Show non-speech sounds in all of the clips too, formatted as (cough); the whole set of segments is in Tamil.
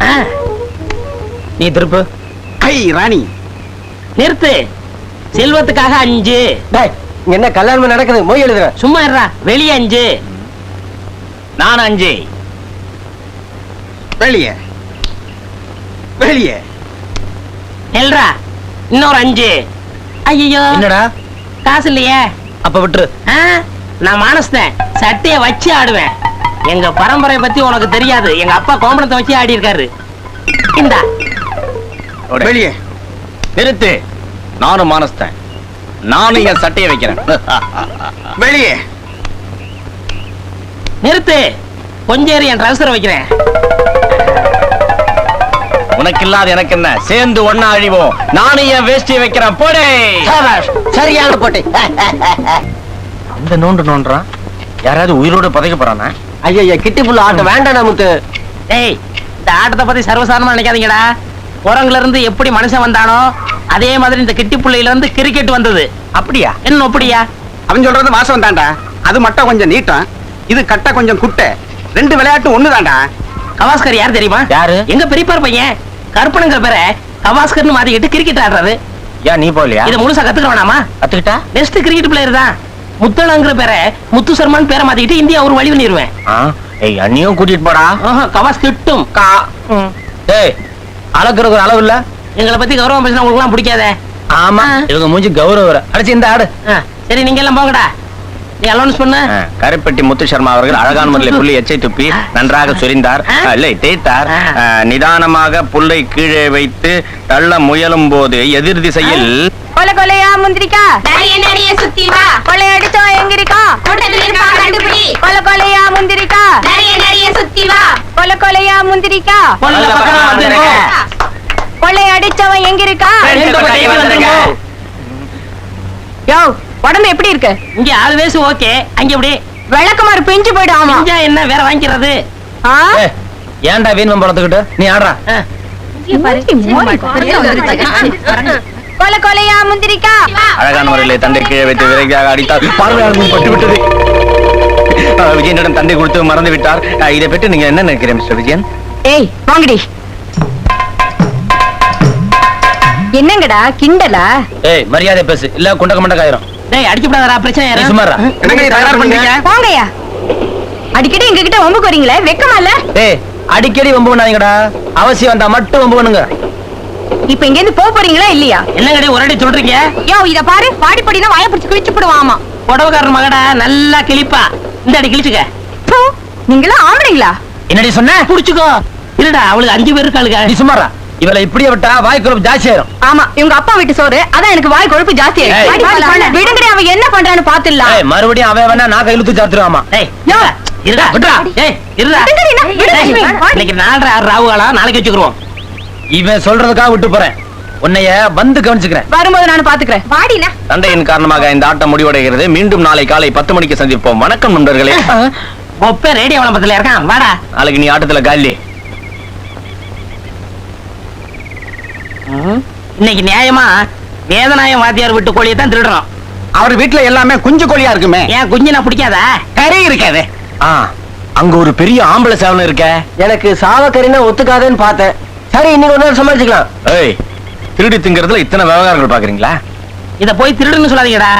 ஆ, நீ திருப்பு. ஐ ராணி. நிறுத்து. செல்வத்துக்காக அஞ்சு. என்ன கல்யாணம் நடக்குது? மொய் எழுதுற. சும்மா இருடா. வெளியே அஞ்சு. நான் அஞ்சு. வெளியே. வெளியே. நெல்றா. இன்னொரு அஞ்சு. ஐயோ என்னடா? காசு இல்லையே. அப்ப விட்டுரு. நான் மானஸ்தேன் சட்டைய வச்சு ஆடுவேன். எங்க பரம்பரை பத்தி உனக்கு தெரியாது. எங்க அப்பா கோமணத்தை வச்சு ஆடி இருக்காரு. இந்தா. வெளியே. நிறுத்து. நானும் மானஸ்தேன். நானும் என் சட்டையை வைக்கிறேன். (laughs) வெளியே. நிறுத்து. கொஞ்சம் என் ட்ரௌசரை வைக்கிறேன். உனக்கு இல்லாத எனக்கு என்ன? சேர்ந்து ஒன்னா அழிவோம். நானும் என் வேஷ்டியை வைக்கிறேன். போடே. சரியான போட்டு. அந்த நோண்டு நோண்டுறான். யாராவது உயிரோட பதைக்க போறானா? ஐயா கிட்டி புள்ள ஆட்ட வேண்டாம் நமக்கு டேய் இந்த ஆட்டத்தை பத்தி சர்வசாதாரணமா நினைக்காதீங்கடா. குரங்குல இருந்து எப்படி மனுஷன் வந்தானோ அதே மாதிரி இந்த கிட்டி புள்ளையில இருந்து கிரிக்கெட் வந்தது. அப்படியா? என்ன அப்படியா அவன் சொல்றது வாசம் தான்டா. அது மட்டும் கொஞ்சம் நீட்டம் இது கட்ட கொஞ்சம் குட்டை. ரெண்டு விளையாட்டு ஒண்ணுதான்டா. கவாஸ்கர் யார் தெரியுமா? யாரு? எங்க பெரியப்பார் பையன். கருப்பனுங்கிற பேரை கவாஸ்கர்னு மாத்திக்கிட்டு கிரிக்கெட் ஆடுறாரு. ஏன் நீ போகலையா? இதை முழுசா கத்துக்க வேணாமா கத்துக்கிட்டா? பெஸ்ட் கிரிக்கெட் பிளேயர் தான். முத்தளங்கிற பேரை முத்து சர்மான் பேரை மாத்திக்கிட்டு இந்தியா ஒரு வழி பண்ணிடுவேன் ஏய் அண்ணியும் கூட்டிட்டு போடா. கவாஸ் திட்டும். டேய் அளக்குறதுக்கு ஒரு அளவு இல்ல. எங்களை பத்தி கௌரவம் பேசினா உங்களுக்கு எல்லாம் பிடிக்காதே? ஆமா. இவங்க மூஞ்சி கௌரவ. அடிச்சு இந்த ஆடு. சரி நீங்க எல்லாம் போங்கடா. நீ அலௌன்ஸ் பண்ணு. கருப்பட்டி முத்து சர்மா அவர்கள் அழகான முறையில் புள்ளி எச்சை துப்பி நன்றாக சொரிந்தார். இல்லை தேய்த்தார். நிதானமாக புல்லை கீழே வைத்து தள்ள முயலும் போது எதிர் திசையில் கொலை கொலையா முந்திரிக்கா? நிறைய நிறைய சுத்தி வா. கொலை அடிச்சவன் எங்க இருக்கா கூட்டத்துல இருக்கா கண்டுபிடி. கொலை கொலையா முந்திரிக்கா? நிறைய நிறைய சுத்தி வா. கொலை கொலையா முந்திரிக்கா? பொண்ணுல பக்கம் வந்துருங்க கொள்ளை அடிச்சவன் எங்க இருக்கா. யோ உடம்பு எப்படி இருக்கு? இங்க ஆறு வயசு ஓகே. அங்க எப்படி? விளக்குமாறு பிஞ்சு போயிடு ஆமா. இஞ்சா என்ன வேற வாங்கிக்கிறது? ஏன்டா வீண் பழத்துக்கிட்டு நீ ஆடுறா. கொலை கொலையா முந்திரிக்கா? அழகான முறையில் தந்தை கீழே வைத்து விரைவாக அடித்தார். பார்வையாளர்கள் பட்டு விட்டது ஆ, விஜயனிடம் தந்தை கொடுத்து மறந்து விட்டார் இதை பற்றி நீங்க என்ன மிஸ்டர் விஜயன்? ஏய் வாங்கடி என்னங்கடா கிண்டலா? ஏய் மரியாதை பேசு. இல்ல குண்டக்க மண்டக்க ஆயிரும். டேய் அடிக்கப்படாதடா பிரச்சனை நீ யாரும் சும்மா இருடா. என்னங்க தயார் பண்றீங்க வாங்கய்யா அடிக்கடி எங்க கிட்ட ஒம்புக்கு வரீங்களே வெக்கமா இல்ல? ஏய் அடிக்கடி வம்பு பண்ணாதீங்கடா. அவசியம் வந்தா மட்டும் வம்பு பண்ணுங்க. இப்ப இங்க இருந்து போக போறீங்களா இல்லையா? என்னங்கடி ஒரு அடி சொல்றீங்க? யோ இத பாரு. வாடி படினா வாய பிடிச்சு கிழிச்சு போடுவாமா புடவைக்காரன் மகடா நல்லா கிழிப்பா. இந்த அடி கிழிச்சுக்க. நீங்களா ஆம்பளைங்களா? என்னடி சொன்ன? புடிச்சுக்கோ. இல்லடா அவளுக்கு அஞ்சு பேர் இருக்காளுங்க. நீ சும்மாரா இவளை இப்படியே விட்டா வாய் குழப்பு ஜாஸ்தி ஆயிரும். ஆமா இவங்க அப்பா வீட்டு சோறு. அதான் எனக்கு வாய் கொழுப்பு ஜாஸ்தி ஏய். ஆயிடுச்சு விடுங்கடி அவ என்ன பண்றான்னு பாத்துடலாம் மறுபடியும் அவன் வேணா நான் கையிலுத்து சாத்துருவாமா? இருடா, இருடா. விட்றா. ஏய் இருடா. இன்னைக்கு நாலரை ஆறு ராவுகளா நாளைக்கு வச்சுக்கிறோம் இவன் சொல்றதுக்காக விட்டு போறேன். உன்னைய வந்து கவனிச்சுக்கிறேன். வரும்போது நான் பாத்துக்கிறேன். வாடினா. சண்டையின் காரணமாக இந்த ஆட்டம் முடிவடைகிறது. மீண்டும் நாளை காலை பத்து மணிக்கு சந்திப்போம். வணக்கம் நண்பர்களே. ஒப்பே ரேடியோ விளம்பரத்துல இருக்கான் வாடா. நாளைக்கு நீ ஆட்டத்துல காலி. இன்னைக்கு நியாயமா? வேதநாயம் வாத்தியார் விட்டு கோழியை தான் திருடுறோம். அவர் வீட்டுல எல்லாமே குஞ்சு கோழியா இருக்குமே. ஏன் குஞ்சு நான் பிடிக்காதா? கறி இருக்காது. ஆ அங்க ஒரு பெரிய ஆம்பளை சேவலம் இருக்க. எனக்கு சாவக்கறினா ஒத்துக்காதேன்னு பார்த்தேன். சரி இன்னைக்கு ஒரு நாள் சமாளிச்சுக்கலாம். ஏய் திருடி திங்கிறதுல இத்தனை விவகாரங்கள் பாக்குறீங்களா? இத போய் திருடுன்னு சொல்லாதீங்கடா.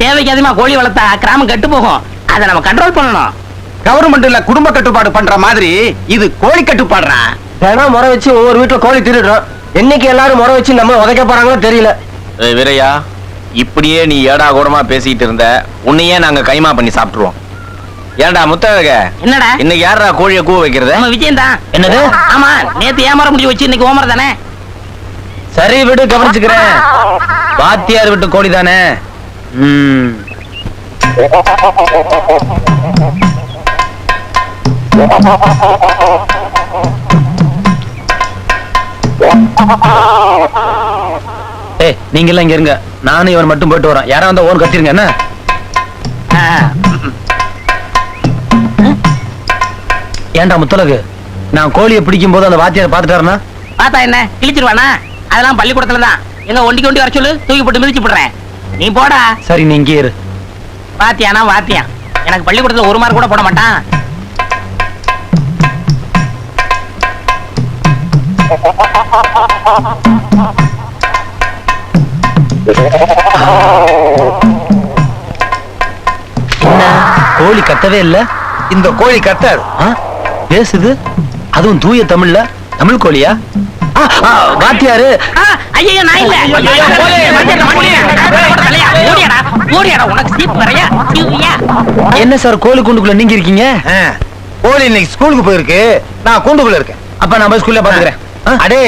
தேவைக்கு அதிகமா கோழி வளர்த்தா கிராமம் கெட்டு போகும். அதை நம்ம கண்ட்ரோல் பண்ணணும். கவர்மெண்ட்ல குடும்ப கட்டுப்பாடு பண்ற மாதிரி இது கோழி கட்டுப்பாடுறா தினம் முறை வச்சு ஒவ்வொரு வீட்டுல கோழி திருடுறோம். என்னைக்கு எல்லாரும் முறை வச்சு நம்ம உதைக்க போறாங்களோ தெரியல. ஏய் வீரையா இப்படியே நீ ஏடா கூடமா பேசிட்டு இருந்த உன்னையே நாங்க கைமா பண்ணி சாப்பிட்டுருவோம். ஏன்டா முத்தழக? என்னடா? இன்னைக்கு யாரா கோழியை கூவ வைக்கிறது? நம்ம விஜயம் தான் என்னது? ஆமா நேத்து ஏமாற முடிவு வச்சு இன்னைக்கு ஓமர தானே? சரி விடு கவனிச்சுக்கிறேன். வாத்தியார் விட்டு கோழி தானே? ஏய் நீங்க எல்லாம் இங்க இருங்க. நானும் இவன் மட்டும் போயிட்டு வரோம். யாரா வந்தா ஓன் கத்திருங்க என்ன? ஏன்டா முத்தலகு நான் கோழியை பிடிக்கும் போது அந்த வாத்தியார் பாத்துட்டாருன்னா பார்த்தா என்ன? கிழிச்சிருவானா? அதெல்லாம் பள்ளிக்கூடத்துல தான். எங்க ஒண்டிக்கு ஒண்டி வர சொல்லு தூக்கி போட்டு மிதிச்சு போடுறேன். நீ போடா. சரி நீ இங்கே இரு. வாத்தியானா வாத்தியான். எனக்கு பள்ளிக்கூடத்துல ஒரு மார்க் கூட போட மாட்டான். என்ன? கோழி கத்தவே இல்ல? இந்த கோழி கத்தாது. ஆ? பேசுது அதுவும் தூய தமிழ்ல தமிழ் கோழியா வாத்தியாரு ஐயோ நான் இல்ல. என்ன சார் கோழி கூண்டுக்குள்ள நீங்க இருக்கீங்க கோழி இன்னைக்கு ஸ்கூலுக்கு போயிருக்கு நான் கூண்டுக்குள்ள இருக்கேன் அப்ப நான் போய் ஸ்கூல்ல பாத்துக்கிறேன்? அடே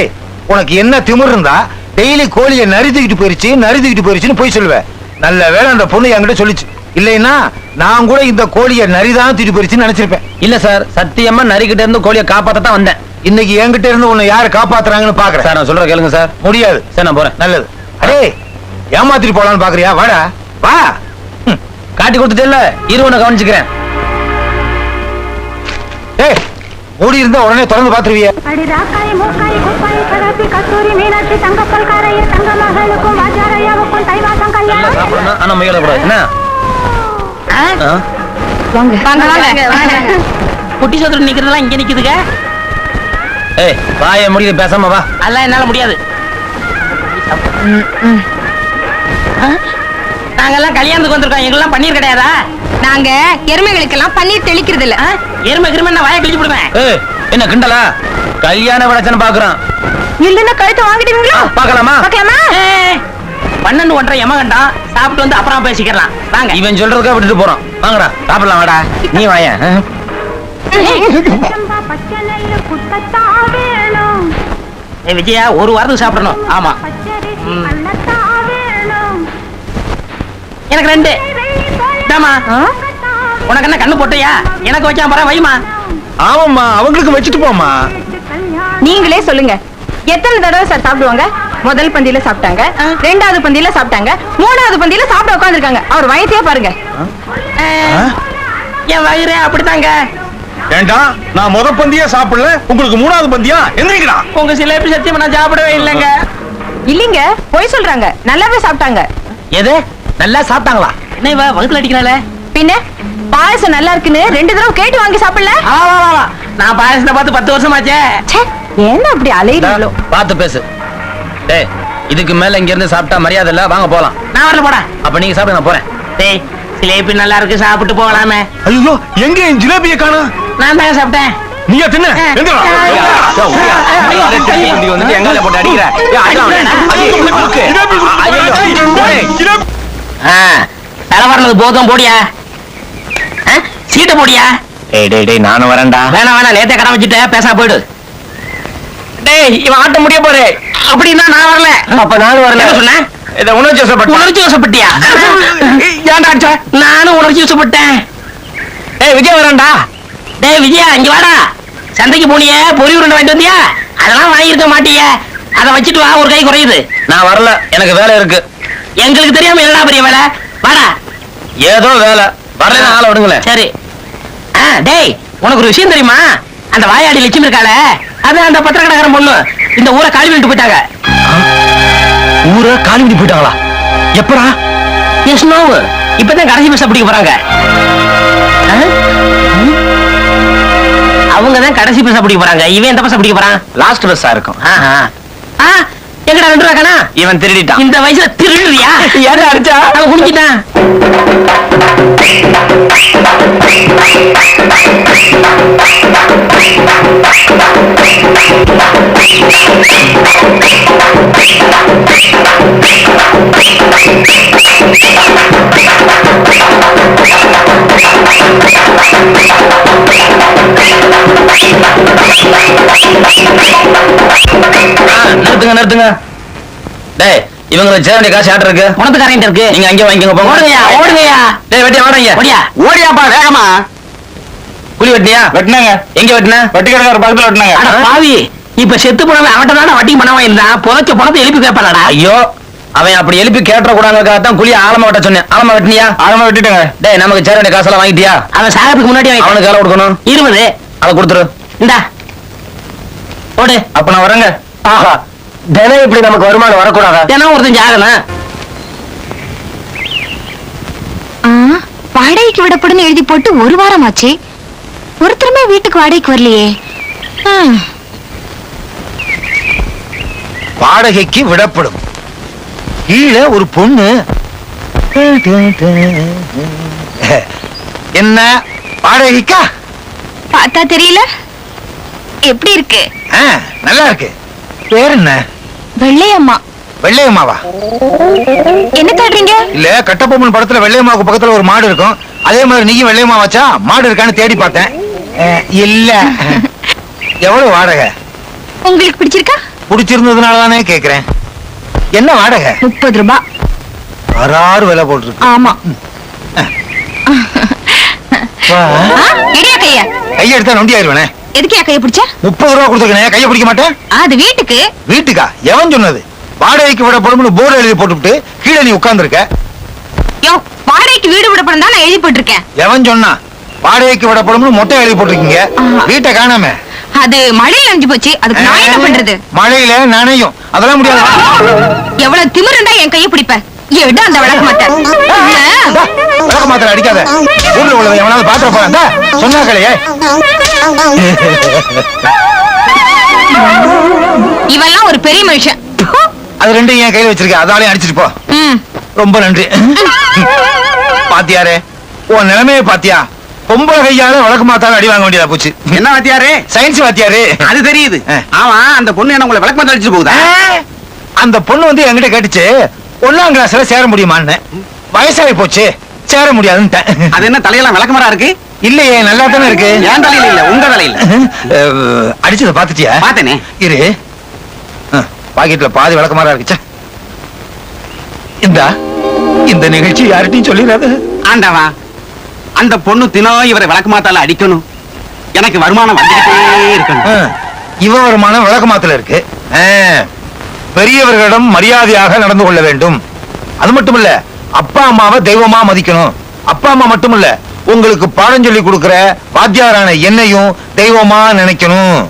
உனக்கு என்ன திமிர் இருந்தா டெய்லி கோழியை நறுத்திக்கிட்டு போயிருச்சு நறுத்திக்கிட்டு போயிருச்சுன்னு போய் சொல்லுவேன் நல்ல வேளை அந்த பொண்ணு என்கிட்ட சொல்லிச்சு இல்லைன்னா நான் கூட இந்த கோழியை நரிதான் தூக்கிட்டு போயிருச்சுன்னு நினைச்சிருப்பேன். இல்ல சார் சத்தியமா நரிக்கிட்ட இருந்து கோழியை காப்பாத்த தான் வந்தேன். இன்னைக்கு என்கிட்ட இருந்து உன்னை யாரு காப்பாத்துறாங்கன்னு பாக்குறேன். சார் நான் சொல்ற கேளுங்க சார். முடியாது. சார் நான் போறேன். நல்லது. அடே ஏமாத்திட்டு போலான்னு பாக்குறியா? வாடா. வா. காட்டி கொடுத்துட்டேல்ல இருவனை கவனிச்சுக்கிறேன். ஏய் மூடி இருந்தா உடனே திறந்து பாத்துருவிய. அடி ராக்காய் மூக்காய் குப்பாய் கலப்பி கஸ்தூரி மீனாட்சி தங்கப்பல் காரைய தங்க மகளுக்கும் வாஜாரையாவுக்கும் தைவாசம் நல்லா கல்யாணம் சாப்பிடணும் ஆனா முயலக்கூடாது என்ன? ஆ? வாங்க. வாங்க வாங்க குட்டி சோதரன் நிக்கிறதெல்லாம் இங்க நிக்குதுங்க. ஏய் வாயை முடியுது பேசாம வா. அதெல்லாம் என்னால முடியாது? நாங்கெல்லாம் கல்யாணத்துக்கு வந்திருக்கோம். எங்கெல்லாம் பன்னீர் கிடையாதா? நாங்க எருமைகளுக்கெல்லாம் பன்னீர் தெளிக்கிறது இல்ல? எருமை கிருமை நான் வாயை கிழிச்சு விடுவேன் ஏய் என்ன கிண்டலா? கல்யாண விடச்சன பாக்குறான். இல்லன்னா கழுத்தை வாங்கிடுவீங்களா பார்க்கலாமா? பார்க்கலாமா? ஏய், பன்னெண்டு ஒன்றரை எமகண்டம் சாப்பிட்டு வந்து அப்புறம் பேசிக்கலாம். வாங்க. இவன் சொல்றதுக்கா விட்டுட்டு போறான் வாங்கடா சாப்பிடலாம் வாடா. நீ ஏய் விஜயா ஒரு வாரத்துக்கு சாப்பிடணும். ஆமா. எனக்கு ரெண்டு. தங்கத்தா உனக்கு என்ன கண்ணு போட்டியா? எனக்கு வச்சா பரவ வைமா ஆமாம்மா அவங்களுக்கு வச்சுட்டு போமா நீங்களே சொல்லுங்க. எத்தனை தடவை சார் சாப்பிடுவாங்க? முதல் பந்தியில சாப்பிட்டாங்க. ரெண்டாவது பந்தியில சாப்பிட்டாங்க. மூணாவது பந்தியில சாப்பிட உட்காந்துருக்காங்க அவர் வயசையே பாருங்க. என் வயிறு அப்படித்தாங்க. ஏண்டா நான் முத பந்தியா சாப்பிடல உங்களுக்கு மூணாவது பந்தியா? எந்திரிக்கிறா உங்க சிலேபி சத்தியமா நான் சாப்பிடவே இல்லைங்க. இல்லீங்க பொய் சொல்றாங்க. நல்லாவே சாப்பிட்டாங்க. எது? நல்லா சாப்பிட்டாங்களா? என்ன இவ வகுத்துல அடிக்கிறாள? பின்ன பாயசம் நல்லா இருக்குன்னு ரெண்டு தடவை கேட்டு வாங்கி சாப்பிடல. நான் பாயசத்தை பார்த்து பத்து வருஷமாச்சே. ச்சே, என்ன அப்படி அலையிறீங்களோ? பார்த்து பேசு. டேய் இதுக்கு மேல இங்க இருந்து சாப்பிட்டா மரியாதை இல்ல வாங்க போலாம் நான் வரல போடா அப்ப நீங்க சாப்பிட நான் போறேன் டேய் சிலேபி நல்லா இருக்கு சாப்பிட்டு போகலாமே ஐயோ எங்க என் ஜிலேபியை காணோம் நான் தாங்க சாப்பிட்டேன் நீயா தின்ன எந்திரா. எங்கால போட்டு அடிக்கிற ஏய், அடிக்கலாம் அவனை. ஐயோ, இருக்கு. ஐயோ, டேய். ஜிலேபி. தலை வரலது போதும் போடியா ஆ, சீட்டை போடியா டேய் டேய் டேய் நானும் வரேன்டா வேணாம் வேணாம் நேத்தே கடை வச்சுட்ட பேசா போயிடு டேய் இவன் ஆட்ட முடிய போறே. அப்படின்னா நான் வரல. அப்ப நானும் வரல. என்ன சொன்ன? இத உணர்ச்சி வசப்பட்ட உணர்ச்சி வசப்பட்டியா? ஏன்டா அடிச்ச? நானும் உணர்ச்சி வசப்பட்டேன். ஏய் விஜய் வரேன்டா. டேய் விஜயா இங்க வாடா. சந்தைக்கு போனியே பொறி உருண்டை வாங்கிட்டு வந்தியா? அதெல்லாம் வாங்கியிருக்க மாட்டியே. அதை வச்சுட்டு வா ஒரு கை குறையுது. நான் வரல. எனக்கு வேலை இருக்கு. எங்களுக்கு தெரியாம என்னடா பெரிய வேலை? வாடா. ஏதோ வேலை. வரல ஆளை விடுங்களேன். சரி. டேய் உனக்கு ஒரு விஷயம் தெரியுமா? அந்த வாயாடி லட்சுமி இருக்காள? அது அந்த பத்திரக்கடைக்காரன் பொண்ணு. இந்த ஊரை காலி பண்ணிட்டு போயிட்டாங்க. ஊரை காலி பண்ணி போயிட்டாங்களா? எப்படா? எஸ் நோ இப்பதான் கடைசி பஸ் பிடிக்க போறாங்க. அவங்க தான் கடைசி பஸ் பிடிக்க போறாங்க. இவன் எந்த பஸ் பிடிக்க போறான்? லாஸ்ட் பஸ்ஸா இருக்கும். ஆஹா. ஆ. எங்கடா ரெண்டு ரூபா கணா இவன் திருடிட்டான். இந்த வயசுல திருடுறியா? ஏன்டா அடிச்சா? அவன் குடிச்சிட்டான் நிறுத்துங்க நிறுத்துங்க. டேய் இவங்களுக்கு சேர வேண்டிய காசு ஆட்டு இருக்கு? உனத்துக்காரன் இருக்கு? நீங்க அங்கே வாங்கிக்கோங்க போங்க. ஓடுங்கய்யா ஓடுங்கய்யா. டேய் வெட்டியா வாடங்க ஓடியா. ஓடியாப்பா வேகமா. குழி வெட்டினியா? வெட்டினாங்க. எங்க வெட்டின? வட்டி கடைக்கார பக்கத்துல வெட்டினாங்க. அட பாவி இப்ப செத்து போனவன் அவன்கிட்ட தானே வட்டி பண்ணவா இருந்தான்? புதைச்ச பணத்தை எழுப்பி கேட்பானடா ஐயோ அவன் அப்படி எழுப்பி கேட்டுற கூடாதுக்காக தான் குழிய ஆழமா வெட்ட சொன்னேன். ஆழமா வெட்டினியா? ஆழமா வெட்டிட்டாங்க. டேய் நமக்கு சேர வேண்டிய காசெல்லாம் வாங்கிட்டியா? அவன் சாகறதுக்கு முன்னாடி. அவனுக்கு வேலை கொடுக்கணும்? இருபது. அதை கொடுத்துரு. இந்தா. ஓடு. அப்ப நான் வரேங்க. ஆஹா. தினம் இப்படி நமக்கு வருமானம் வரக்கூடாதா? தினம் ஒருத்தன் ஜாகணும் ஆ, வாடகைக்கு விடப்படுன்னு எழுதி போட்டு ஒரு வாரம் ஆச்சு ஒருத்தருமே வீட்டுக்கு வாடகைக்கு வரலையே. வாடகைக்கு விடப்படும். கீழே ஒரு பொண்ணு. என்ன? வாடகைக்கா? பார்த்தா தெரியல. எப்படி இருக்கு? நல்லா இருக்கு. பேர் என்ன? வெள்ளையம்மா. வெள்ளையம்மாவா? என்ன தேடுறீங்க? இல்ல கட்டபொம்மன் படத்துல வெள்ளையம்மாவுக்கு பக்கத்துல ஒரு மாடு இருக்கும். அதே மாதிரி நீயும் வெள்ளையம்மா வச்சா மாடு இருக்கான்னு தேடி பார்த்தேன். இல்ல. எவ்வளவு வாடகை? உங்களுக்கு பிடிச்சிருக்கா? பிடிச்சிருந்ததுனால தானே கேக்குறேன். என்ன வாடகை? முப்பது ரூபாய் வராறு விலை போட்டிருக்கு. ஆமா. கையெடுத்தா நொண்டி ஆயிருவேனே எதுக்கு கைய பிடிச்ச? முப்பது ரூபா கொடுத்துருக்கேன் கையை பிடிக்க மாட்டேன்? அது வீட்டுக்கு. வீட்டுக்கா? எவன் சொன்னது? வாடகைக்கு விடப்படும்னு போர்டு எழுதி போட்டுவிட்டு கீழே நீ உட்கார்ந்திருக்க. யோ வாடகைக்கு வீடு விடப்படும் தான் நான் எழுதி போட்டிருக்கேன். எவன் சொன்னா? வாடகைக்கு விடப்படும்னு மொட்டை எழுதி போட்டிருக்கீங்க. வீட்டை காணாம. அது மழையில நனைஞ்சு போச்சு. அதுக்கு நான் என்ன பண்றது? மழையில நனையும். அதெல்லாம் முடியாது? எவ்வளவு திமிரு இருந்தா என் கைய பிடிப்ப? எடு அந்த விளக்க மாட்டேன் விளக்க மாத்திரம் அடிக்காத ஊர்ல உள்ளவன் எவனாவது பாத்திர போறான் இந்தா, சொன்னா கலையே இவெல்லாம் ஒரு பெரிய மனுஷன் அது ரெண்டும் என் கையில வச்சிருக்க அதாலையும் அடிச்சிட்டு போ ம். ரொம்ப நன்றி பாத்தியாரே உன் நிலைமைய பாத்தியா பொம்பளை கையால விளக்கு மாத்தாலும் அடி வாங்க வேண்டியதா போச்சு என்ன வாத்தியாரே சயின்ஸ் வாத்தியாரு அது தெரியுது ஆமா அந்த பொண்ணு என்ன உங்களை விளக்கு அடிச்சு போகுதா அந்த பொண்ணு வந்து என்கிட்ட கேட்டுச்சு ஒண்ணாம் கிளாஸ்ல சேர முடியுமான்னு. வயசாகி போச்சு சேர முடியாதுன்னுட்டேன் அது என்ன தலையெல்லாம் விளக்கமரா இருக்கு? இல்லையே நல்லா தானே இருக்கு. என் தலையில இல்ல உங்க தலையில. அடிச்சத பாத்துட்டியா பார்த்தேனே. இரு. பாக்கெட்ல பாதி விளக்கமாரா இருக்குச்சா இந்தா இந்த நிகழ்ச்சி யார்கிட்டயும் சொல்லிடாத. ஆண்டவா அந்த பொண்ணு தினம் இவரை விளக்கு மாத்தால அடிக்கணும். எனக்கு வருமானம் வந்துகிட்டே இருக்கணும். இவ வருமானம் விளக்கமாத்துல இருக்கு. பெரியவர்களிடம் மரியாதையாக நடந்து கொள்ள வேண்டும். அது மட்டும் இல்ல அப்பா அம்மாவை தெய்வமா மதிக்கணும். அப்பா அம்மா மட்டும் இல்ல உங்களுக்கு பாடம் சொல்லி கொடுக்கிற வாத்தியாரான என்னையும் தெய்வமா நினைக்கணும்.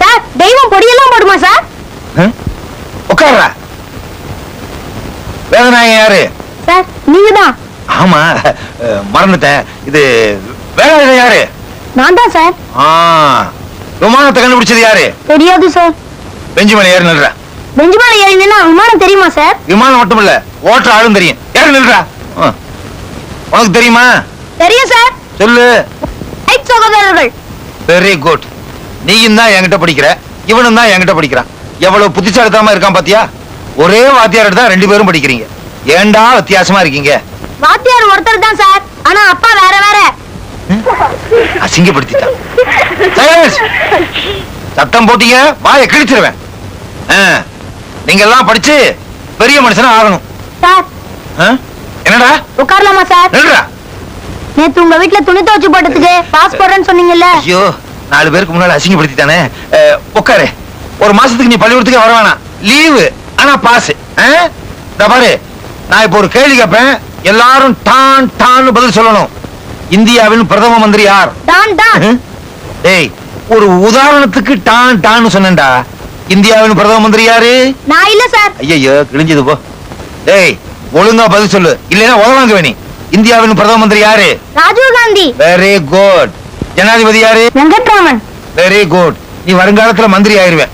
சார் தெய்வம் பொடியெல்லாம் போடுமா சார்? உட்கார்றா. வேதநாயகம் யாரு? சார் நீங்க தான் ஆமா மறந்துட்டேன். இது வேலாயுதம் யாரு? நான் தான் சார். ஆ. விமானத்தை கண்டுபிடிச்சது யாரு? தெரியாது சார் பெஞ்சு மேல ஏறி நில்றா. பெஞ்சுமலை ஏறினா விமானம் தெரியுமா சார் விமானம் மட்டும் இல்ல ஓட்டுற ஆளும் தெரியும். ஏறி நில்றா. உனக்கு தெரியுமா? தெரியும் சார் சொல்லு. ரைட் சகோதரர்கள். வெரி குட் நீயும் தான் என்கிட்ட படிக்கிற இவனும் தான் என்கிட்ட படிக்கிறான். எவ்வளவு புத்திசாலித்தனமா இருக்கான் பாத்தியா? ஒரே வாத்தியார்கிட்ட தான் ரெண்டு பேரும் படிக்கிறீங்க. ஏன்டா வித்தியாசமா இருக்கீங்க? வாத்தியார் ஒருத்தர் தான் சார் ஆனா அப்பா வேற வேற. அசிங்கப்படுத்திட்டான். சத்தம் போட்டீங்க வாயை கிழிச்சிருவேன். நீங்க எல்லாம் படிச்சு பெரிய மனுஷனா ஆகணும். சார்? என்னடா? உட்காரலாமா சார்? நில்றா நேத்து உங்க வீட்ல துணி துவச்சு போட்டதுக்கு பாஸ் போடுறேன்னு சொன்னீங்கல்ல. ஐயோ நாலு பேருக்கு முன்னால அசிங்கப்படுத்திட்டானே. அஹ், உட்காரு. ஒரு மாசத்துக்கு நீ பள்ளிக்கூடத்துக்கு வர வேணாம். லீவு ஆனா பாஸ் பாரு. நான் இப்போ ஒரு கேள்வி கேட்பேன். எல்லாரும் டான் டான்னு பதில் சொல்லணும். இந்தியாவின் பிரதம மந்திரி யார்? தான் தான் அஹ்? டேய் ஒரு உதாரணத்துக்கு டான் டான்னு சொன்னேன்டா. இந்தியாவின் பிரதம மந்திரி யாரு? நான் இல்ல சார். ஐயோ கிழிஞ்சது போ. டேய் ஒழுங்கா பதில் சொல்லு. இல்லைன்னா உதவாங்க வேணி. இந்தியாவின் பிரதம மந்திரி யாரு? ராஜீவ் காந்தி. வெரி குட் ஜனாதிபதி யாரு? வெங்கட்ராமன். வெரி குட் நீ வருங்காலத்துல மந்திரி ஆயிருவேன்